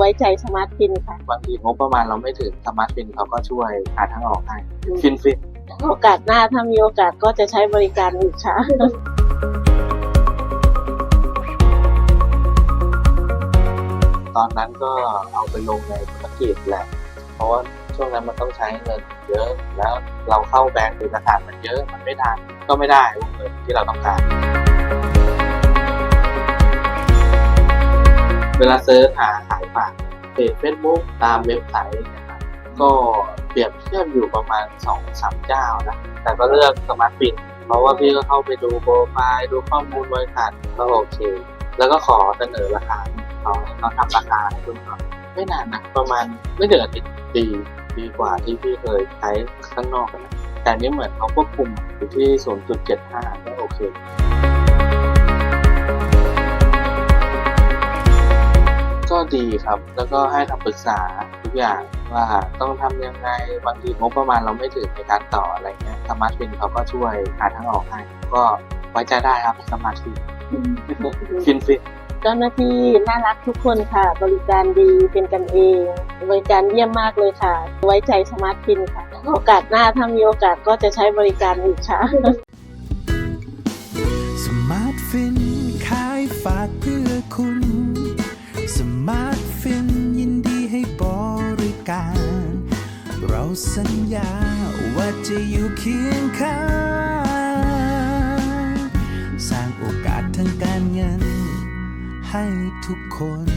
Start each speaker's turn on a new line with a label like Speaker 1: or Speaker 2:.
Speaker 1: ไว้ใจสมาร์ทฟินค่ะ
Speaker 2: บางทีงบประมาณเราไม่ถึงสมาร์ทฟินเขาก็ช่วยหาทางออกให้ฟินฟิน
Speaker 1: โอกาสหน้าถ้ามีโอกาสก็จะใช้บริการอีกค่ะ
Speaker 2: ตอนนั้นก็เอาไปลงในธุรกิจแหละ เพราะว่าช่วงนั้นมันต้องใช้เงินเยอะ แล้วเราเข้าแบงก์เอกสารมันเยอะ มันไม่ทันก็ไม่ได้วงเงินที่เราต้องการ เวลาเซิร์ชหาขายฝากเพจเฟซบุ๊กตามเว็บไซต์นะครับก็เปรียบเทียบอยู่ประมาณสองสามเจ้านะแต่ก็เลือกสมาร์ทฟินเพราะว่าพี่ก็เข้าไปดูโปรไฟล์ดูข้อมูลบริษัทก็โอเค แล้วก็ขอเสนอราคาเขาให้เขาทำราคาให้คุณเขาไม่นานนะประมาณไม่เดือนอาทิตย์ดีดีกว่าที่พี่เคยใช้ข้างนอกอะนะแต่อันนี้เหมือนเขาควบคุมอยู่ที่ 0.75 ก็โอเค ดีครับ แล้วก็ให้คำปรึกษาทุกอย่างว่าต้องทำยังไงบางทีงบประมาณเราไม่ถึงในการต่ออะไรเงี้ยสมาร์ทฟินเขาก็ช่วยหาทางออกให้ก็ไว้ใจได้ครับสมาร์ทฟินฟินฟิน
Speaker 1: เจ้าหน้าที่น่ารักทุกคนค่ะ บริการดีเป็นกันเอง บริการเยี่ยมมากเลยค่ะ ไว้ใจสมาร์ทฟินค่ะ โอกาสหน้าถ้ามีโอกาสก็จะใช้บริการอีกค่ะ
Speaker 3: สมาร์ทฟินขายฝากเพื่อคุณ สัญญา ว่าจะอยู่เคียงข้างสร้างโอกาสทางการเงิน ให้ทุกคน